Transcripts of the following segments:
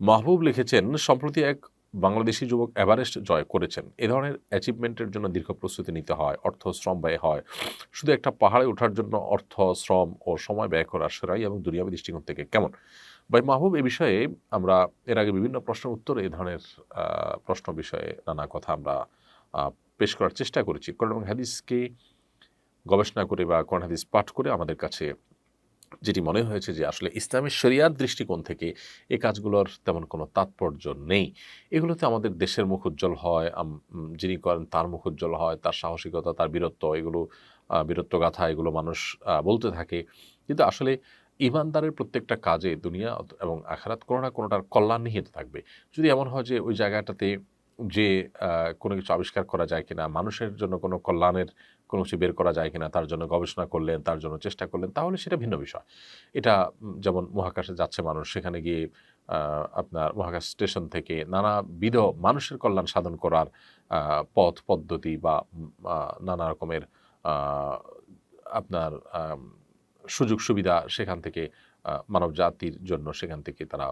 মাহবুব লিখেছেন, সম্প্রতি এক বাংলাদেশি যুবক এভারেস্ট জয় করেছেন। এ ধরনের অ্যাচিভমেন্টের জন্য দীর্ঘ প্রস্তুতি নিতে হয়, অর্থ শ্রম ব্যয় হয়। শুধু একটা পাহাড়ে ওঠার জন্য অর্থ, শ্রম ও সময় ব্যয় করা সেরাই এবং দুনিয়াবী দৃষ্টিকোণ থেকে কেমন? ভাই মাহবুব, এ বিষয়ে আমরা এর আগে বিভিন্ন প্রশ্নের উত্তর এ ধরনের প্রশ্ন বিষয়ে নানা কথা আমরা পেশ করার চেষ্টা করেছি। এবং হাদিসকে গবেষণা করে বা কোরআন হাদিস পাঠ করে আমাদের কাছে যেটি মনে হয়েছে যে আসলে ইসলামের শরিয়ার দৃষ্টিকোণ থেকে এ কাজগুলোর তেমন কোনো তাৎপর্য নেই। এগুলোতে আমাদের দেশের মুখ উজ্জ্বল হয় যিনি করেন তার মুখ উজ্জ্বল হয়, তার সাহসিকতা, তার বীরত্ব, এগুলো বীরত্ব গাথা এগুলো মানুষ বলতে থাকে। কিন্তু আসলে ইমানদারের প্রত্যেকটা কাজে দুনিয়া এবং আখারাত কোনো না কোনোটার কল্যাণ নিহিত থাকবে। যদি এমন হয় যে ওই জায়গাটাতে যে কোনো কিছু আবিষ্কার করা যায় কিনা, মানুষের জন্য কোনো কল্যাণের কোনো কিছু বের করা যায় কিনা, তার জন্য গবেষণা করলেন, তার জন্য চেষ্টা করলেন, তাহলে সেটা ভিন্ন বিষয়। এটা যেমন মহাকাশে যাচ্ছে মানুষ, সেখানে গিয়ে আপনার মহাকাশ স্টেশন থেকে নানাবিধ মানুষের কল্যাণ সাধন করার পথ, পদ্ধতি বা নানা রকমের আপনার সুযোগ সুবিধা সেখান থেকে মানব জাতির জন্য সেখান থেকে তারা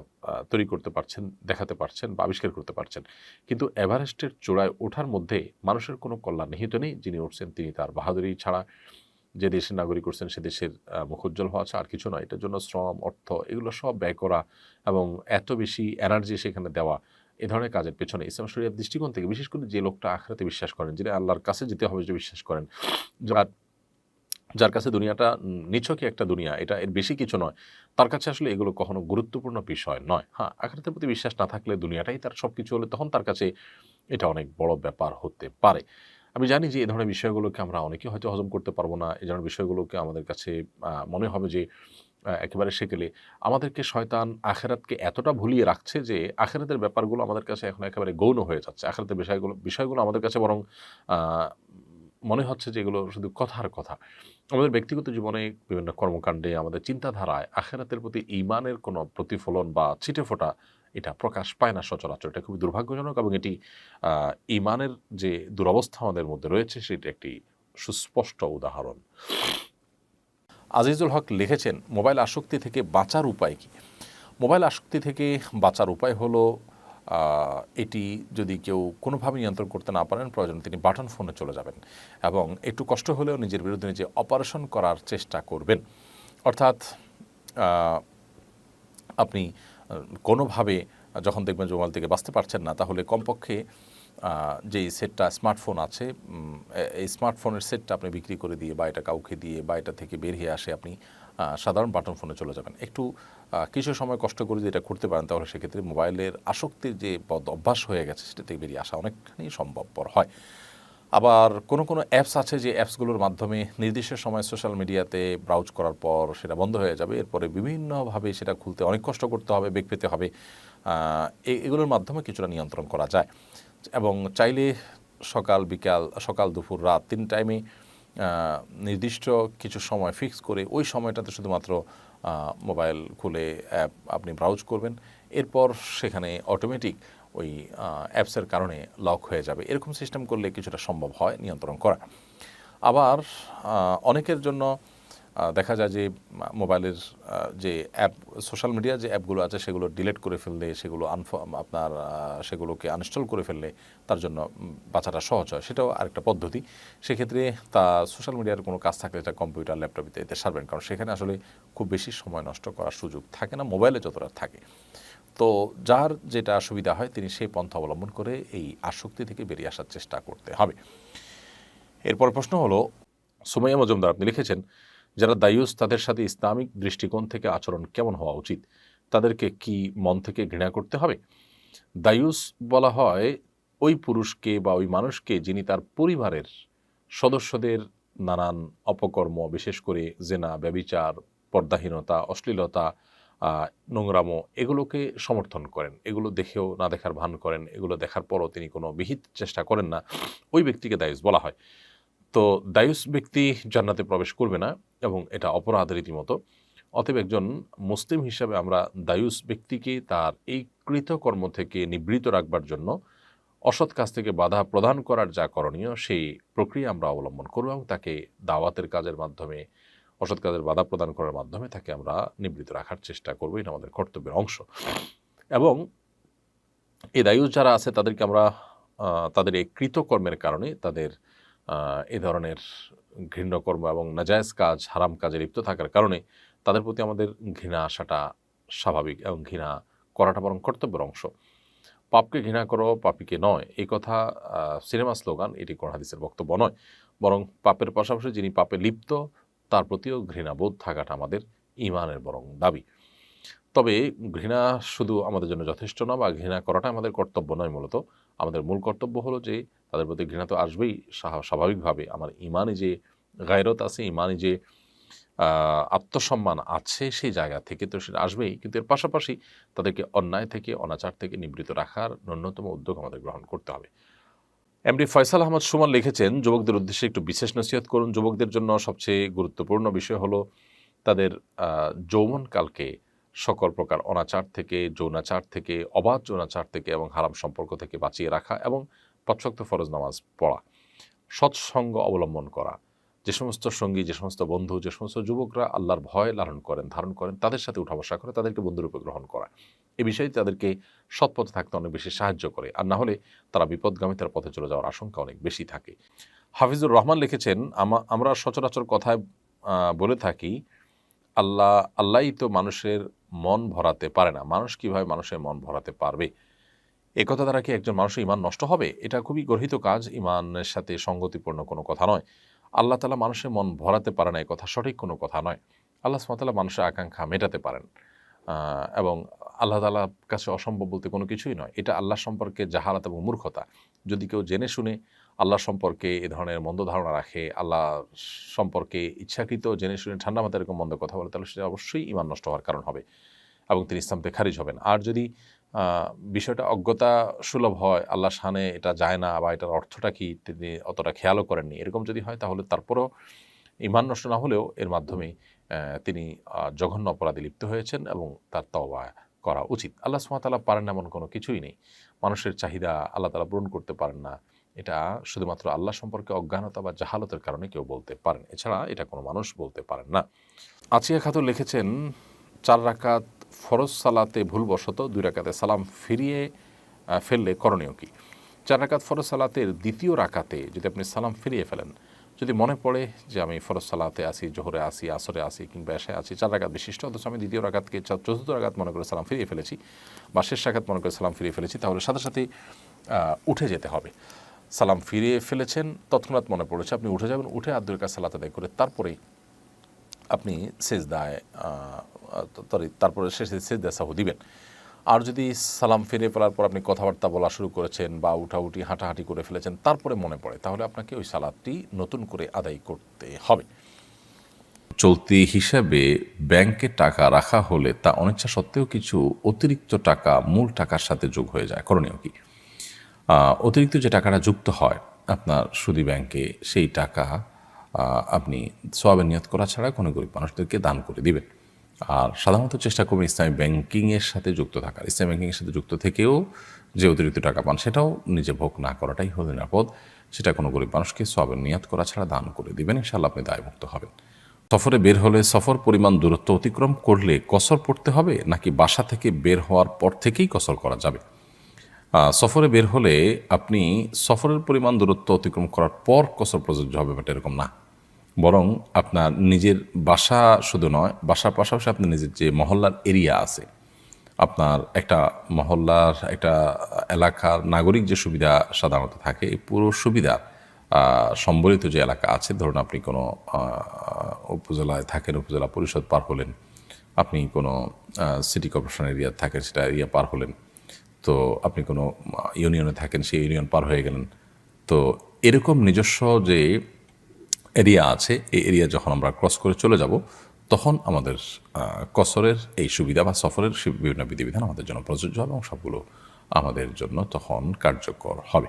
তৈরি করতে পারছেন দেখাতে পারছেন বা আবিষ্কার করতে পারছেন। কিন্তু এভারেস্টের চূড়ায় ওঠার মধ্যে মানুষের কোনো কল্যাণ নিহিত নেই যিনি উঠছেন তিনি তার বাহাদুরি ছাড়া। যে দেশের নাগরিক করছেন সে দেশের আহ, মুখ উজ্জ্বল হওয়া ছাড়া আর কিছু নয় এটার জন্য শ্রম অর্থ এগুলো সব ব্যয় করা এবং এত বেশি এনার্জি সেখানে দেওয়া এ ধরনের কাজের পেছনে ইসলাম শরিয়ার দৃষ্টিকোণ থেকে বিশেষ করে যে লোকটা আখরাতে বিশ্বাস করেন যিনি আল্লাহর কাছে যেতে হবে যে বিশ্বাস করেন যার যার কাছে দুনিয়াটা নিছকই একটা দুনিয়া, এটা এর বেশি কিছু নয়। তার কাছে আসলে এগুলো কখনো গুরুত্বপূর্ণ বিষয় নয়। হ্যাঁ আখরাতের প্রতি বিশ্বাস না থাকলে দুনিয়াটাই তার সব কিছু হলে তখন তার কাছে এটা অনেক বড় ব্যাপার হতে পারে। আমি জানি যে এই ধরনের বিষয়গুলোকে আমরা অনেকে হয়তো হজম করতে পারব না। এই ধরনের বিষয়গুলোকে আমাদের কাছে মনে হবে যে একেবারে সেকেলে। আমাদেরকে শয়তান আখেরাতকে এতটা ভুলিয়ে রাখছে যে, আখেরাতের ব্যাপারগুলো আমাদের কাছে এখন একেবারে গৌণ হয়ে যাচ্ছে। আখেরাতের বিষয়গুলো বিষয়গুলো আমাদের কাছে বরং মনে হচ্ছে যে এগুলো শুধু কথার কথা। আমাদের ব্যক্তিগত জীবনে বিভিন্ন কর্মকাণ্ডে, আমাদের চিন্তাধারায় আখেরাতের প্রতি ইমানের কোনো প্রতিফলন বা ছিটে ফোটা এটা প্রকাশ পায় না সচরাচর। এটা খুবই দুর্ভাগ্যজনক এবং এটি ইমানের যে দুরবস্থা আমাদের মধ্যে রয়েছে সেটি একটি সুস্পষ্ট উদাহরণ। আজিজুল হক লিখেছেন, মোবাইল আসক্তি থেকে বাঁচার উপায় কি? মোবাইল আসক্তি থেকে বাঁচার উপায় হলো এটি যদি কেউ কোনোভাবে নিয়ন্ত্রণ করতে না পারেন, প্রয়োজন তিনি বাটন ফোনে চলে যাবেন এবং একটু কষ্ট হলেও নিজের বিরুদ্ধে নিজে অপারেশন করার চেষ্টা করবেন। অর্থাৎ আপনি কোনোভাবে যখন দেখবেন যে মোবাইল থেকে বাঁচতে পারছেন না, তাহলে কমপক্ষে যেই সেটটা স্মার্টফোন আছে এই স্মার্টফোনের সেটটা আপনি বিক্রি করে দিয়ে বা এটা কাউকে দিয়ে বা এটা থেকে বের হয়ে আসে আপনি সাধারণ বাটন ফোনে চলে যাবেন। একটু কিছু সময় কষ্ট করে যদি এটা করতে পারেন, তাহলে সেক্ষেত্রে মোবাইলের আসক্তির যে বদ অভ্যাস হয়ে গেছে সেটা থেকে বেরিয়ে আসা অনেকখানি সম্ভবপর হয়। আবার কোনো কোনো অ্যাপস আছে যে অ্যাপসগুলোর মাধ্যমে নির্দিষ্ট সময় সোশ্যাল মিডিয়াতে ব্রাউজ করার পর সেটা বন্ধ হয়ে যাবে। এরপরে বিভিন্নভাবে সেটা খুলতে অনেক কষ্ট করতে হবে, বেগ পেতে হবে। এগুলোর মাধ্যমে কিছুটা নিয়ন্ত্রণ করা যায়। এবং চাইলে সকাল, বিকাল, সকাল, দুপুর, রাত তিন টাইমে নির্দিষ্ট কিছু সময় ফিক্স করে ওই সময়টাতে শুধুমাত্র মোবাইল খুলে অ্যাপ আপনি ব্রাউজ করবেন। এরপর সেখানে অটোমেটিক ওই অ্যাপসের কারণে লক হয়ে যাবে। এরকম সিস্টেম করলে কিছুটা সম্ভব হয় নিয়ন্ত্রণ করা। আবার অনেকের জন্য দেখা যায় যে মোবাইলের যে অ্যাপ, সোশ্যাল মিডিয়া যে অ্যাপগুলো আছে, সেগুলো ডিলেট করে ফেললে, সেগুলো আনফ আপনার সেগুলোকে আনইনস্টল করে ফেললে, তার জন্য বাঁচাটা সহজ হয়। সেটাও আরেকটা পদ্ধতি। সেক্ষেত্রে তা সোশ্যাল মিডিয়ার কোনো কাজ থাকলে এটা কম্পিউটার ল্যাপটপ ইত্যাদিতে সারবেন। কারণ সেখানে আসলে খুব বেশি সময় নষ্ট করার সুযোগ থাকে না, মোবাইলে যতটা থাকে। তো যার যেটা সুবিধা হয়, তিনি সেই পন্থা অবলম্বন করে এই আসক্তি থেকে বেরিয়ে আসার চেষ্টা করতে হবে। এরপর প্রশ্ন হলো, সুমাইয়া মজুমদার, আপনি লিখেছেন যারা দায়ুস, তাদের সাথে ইসলামিক দৃষ্টিকোণ থেকে আচরণ কেমন হওয়া উচিত? তাদেরকে কি মন থেকে ঘৃণা করতে হবে? দায়ুস বলা হয়, ওই পুরুষকে বা ওই মানুষকে যিনি তার পরিবারের সদস্যদের নানান অপকর্ম, বিশেষ করে জেনা, ব্যবিচার, পর্দাহীনতা, অশ্লীলতা নোংরামো, এগুলোকে সমর্থন করেন। এগুলো দেখেও না দেখার ভান করেন। এগুলো দেখার পরও তিনি কোনো বিহিত চেষ্টা করেন না। ওই ব্যক্তিকে দায়ুস বলা হয়। তো দায়ুস ব্যক্তি জান্নাতে প্রবেশ করবে না। এবং এটা অপরাধ রীতিমতো। অতএব একজন মুসলিম হিসাবে আমরা দায়ুস ব্যক্তিকে তার এই কৃতকর্ম থেকে নিবৃত রাখবার জন্য অসৎ কাজ থেকে বাধা প্রদান করার যা করণীয়, সেই প্রক্রিয়া আমরা অবলম্বন করব এবং তাকে দাওয়াতের কাজের মাধ্যমে, অসৎ কাজের বাধা প্রদান করার মাধ্যমে তাকে আমরা নিবৃত রাখার চেষ্টা করব। এটা আমাদের কর্তব্যের অংশ। এবং এই দায়ুষ যারা আছে তাদেরকে আমরা তাদের এই কৃতকর্মের কারণে তাদের এই ধরনের ঘৃণ্যকর্ম এবং নাজায়জ কাজ, হারাম কাজে লিপ্ত থাকার কারণে তাদের প্রতি আমাদের ঘৃণা আসাটা স্বাভাবিক এবং ঘৃণা করাটা বরং কর্তব্যের অংশ। পাপকে ঘৃণা করো, পাপিকে নয়। এই কথা সিনেমা স্লোগান, এটি কোন হাদিসের বক্তব্য নয়। বরং পাপের পাশাপাশি যিনি পাপে লিপ্ত, তার প্রতিও ঘৃণাবোধ থাকাটা আমাদের ইমানের বরং দাবি। তবে ঘৃণা শুধু আমাদের জন্য যথেষ্ট না বা ঘৃণা করাটা আমাদের কর্তব্য নয় মূলত। আমাদের মূল কর্তব্য হলো যে তাদের প্রতি ঘৃণা তো আসবেই স্বাভা- স্বাভাবিকভাবে। আমার ইমানে যে গায়রত আছে ইমানে যে আত্মসম্মান আছে সেই জায়গা থেকে তো সেটা আসবেই। কিন্তু এর পাশাপাশি তাদেরকে অন্যায় থেকে, অনাচার থেকে নিবৃত রাখার ন্যূনতম উদ্যোগ আমাদের গ্রহণ করতে হবে। এমডি ফয়সাল আহমদ সুমন লিখেছেন, যুবকদের উদ্দেশ্যে একটু বিশেষ নসিহত করুন। যুবকদের জন্য সবচেয়ে গুরুত্বপূর্ণ বিষয় হলো তাদের যৌবনকালকে সকল প্রকার অনাচার থেকে, যৌনাচার থেকে, অবাধ যৌনাচার থেকে এবং হারাম সম্পর্ক থেকে বাঁচিয়ে রাখা এবং পচ্ছক্ত ফরজ নামাজ পড়া। সৎসঙ্গ অবলম্বন করা। যে সমস্ত সঙ্গী, যে সমস্ত বন্ধু, যে সমস্ত যুবকরা আল্লাহর ভয় লালন করেন, ধারণ করেন, তাদের সাথে উঠা বসা করে, তাদেরকে বন্ধুরূপে গ্রহণ করা। এ বিষয়ে তাদেরকে সৎপথে থাকতে অনেক বেশি সাহায্য করে। আর না হলে তারা বিপদগামিতার পথে চলে যাওয়ার আশঙ্কা অনেক বেশি থাকে। হাফিজুর রহমান লিখেছেন আমরা সচরাচর কথায় বলে থাকি আল্লাহ আল্লাহই তো মানুষের মন ভরাতে পারে না। মানুষ কীভাবে মানুষের মন ভরাতে পারবে? এ কথা দ্বারা কি একজন মানুষের ইমান নষ্ট হবে? এটা খুবই গর্হিত কাজ ইমানের সাথে সঙ্গতিপূর্ণ কোনো কথা নয়। আল্লাহ তালা মানুষের মন ভরাতে পারে না, এ কথা সঠিক কোনো কথা নয়। আল্লাহ সুমতাল্লাহ মানুষের আকাঙ্ক্ষা মেটাতে পারেন। এবং আল্লাহ তালার কাছে অসম্ভব বলতে কোনো কিছুই নয়। এটা আল্লাহ সম্পর্কে জাহালাত এবং মূর্খতা। যদি কেউ জেনে শুনে আল্লাহ সম্পর্কে এ ধরনের মন্দ ধারণা রাখে, আল্লাহ সম্পর্কে ইচ্ছাকৃত, জেনে শুনে, ঠান্ডা মাথায় এরকম মন্দ কথা বলে, তাহলে সেটা অবশ্যই ইমান নষ্ট হওয়ার কারণ হবে এবং তিনি ইসলাম থেকে খারিজ হবেন। আর যদি বিষয়টা অজ্ঞতা সুলভ হয় আল্লাহ শানে এটা যায় না বা এটার অর্থটা কি, তিনি অতটা খেয়ালও করেননি, এরকম যদি হয়, তাহলে তারপরও ইমান নষ্ট না হলেও এর মাধ্যমে তিনি জঘন্য অপরাধে লিপ্ত হয়েছেন এবং তার তওবা করা উচিত। আল্লাহ সুমাতালা পারেন এমন কোনো কিছুই নেই। মানুষের চাহিদা আল্লাহ তালা পূরণ করতে পারেন না। এটা শুধুমাত্র আল্লাহ সম্পর্কে অজ্ঞানতা বা জাহালতের কারণে কেউ বলতে পারেন। এছাড়া এটা কোনো মানুষ বলতে পারেন না। আচিয়া খাতুন লিখেছেন, চার রাকাত ফরজ সালাতে ভুলবশত দুই রাকাতে সালাম ফিরিয়ে ফেললে করণীয় কি? চার রাকাত ফরজ সালাতের দ্বিতীয় রাকাতে যদি আপনি সালাম ফিরিয়ে ফেলেন, যদি মনে পড়ে যে আমি ফরজ সালাতে আসি জোহরে আসি আসরে আসি কিংবা এসে আছি, চার রাকাত বিশিষ্ট, অথচ আমি দ্বিতীয় রাকাতকে চতুর্থ রাকাত মনে করে সালাম ফিরিয়ে ফেলেছি বা শেষ রাকাত মনে করে সালাম ফিরিয়ে ফেলেছি, তাহলে সাথে সাথে উঠে যেতে হবে। সালাম ফিরিয়ে ফেলেছেন, তৎক্ষণাৎ মনে পড়েছে, আপনি উঠে যাবেন, উঠে আব্দুল কাজ সালাত আদায় করে তারপরেই আপনি সেজদায় সরি তারপরে শেষে সেজদা সাহু দিবেন। আর যদি সালাম ফিরে ফেলার পর আপনি কথাবার্তা বলা শুরু করেছেন বা উঠাউঠি, হাঁটাহাঁটি করে ফেলেছেন, তারপরে মনে পড়ে, তাহলে আপনাকে ওই সালাদটি নতুন করে আদায় করতে হবে। চলতি হিসাবে ব্যাংকে টাকা রাখা হলে তা অনিচ্ছা সত্ত্বেও কিছু অতিরিক্ত টাকা মূল টাকার সাথে যোগ হয়ে যায়। করণীয় কি? অতিরিক্ত যে টাকাটা যুক্ত হয় আপনার সুদী ব্যাংকে, সেই টাকা আপনি সোয়াবের নিয়ত করা ছাড়া কোনো গরিব মানুষদেরকে দান করে দিবেন। আর সাধারণত চেষ্টা করবেন ইসলামী ব্যাংকিংয়ের সাথে যুক্ত থাকার। ইসলামী ব্যাংকিংয়ের সাথে যুক্ত থেকেও যে অতিরিক্ত টাকা পান, সেটাও নিজে ভোগ না করাটাই হলো নিরাপদ। সেটা কোনো গরিব মানুষকে সোয়াবের নিয়ত করা ছাড়া দান করে দিবেন ইনশাল্লাহ আপনি দায়মুক্ত হবেন। সফরে বের হলে সফর পরিমাণ দূরত্ব অতিক্রম করলে কসর পড়তে হবে, নাকি বাসা থেকে বের হওয়ার পর থেকেই কসর করা যাবে? সফরে বের হলে আপনি সফরের পরিমাণ দূরত্ব অতিক্রম করার পর কসর প্রযোজ্য হবে ব্যাপারটা এরকম না। বরং আপনার নিজের বাসা শুধু নয়, বাসার পাশাপাশি আপনার নিজের যে মহল্লার এরিয়া আছে, আপনার একটা মহল্লার, একটা এলাকার নাগরিক যে সুবিধা সাধারণত থাকে, এই পুরো সুবিধা সম্বলিত যে এলাকা আছে, ধরুন আপনি কোনো উপজেলায় থাকেন, উপজেলা পরিষদ পার হলেন, আপনি কোনো সিটি কর্পোরেশন এরিয়া থাকেন, সেটা এরিয়া পার হলেন তো আপনি কোনো ইউনিয়নে থাকেন, সেই ইউনিয়ন পার হয়ে গেলেন। তো এরকম নিজস্ব যে এরিয়া আছে, এই এরিয়া যখন আমরা ক্রস করে চলে যাব, তখন আমাদের কসরের এই সুবিধা বা সফরের বিভিন্ন বিধিবিধান আমাদের জন্য প্রযোজ্য হবে এবং সবগুলো আমাদের জন্য তখন কার্যকর হবে।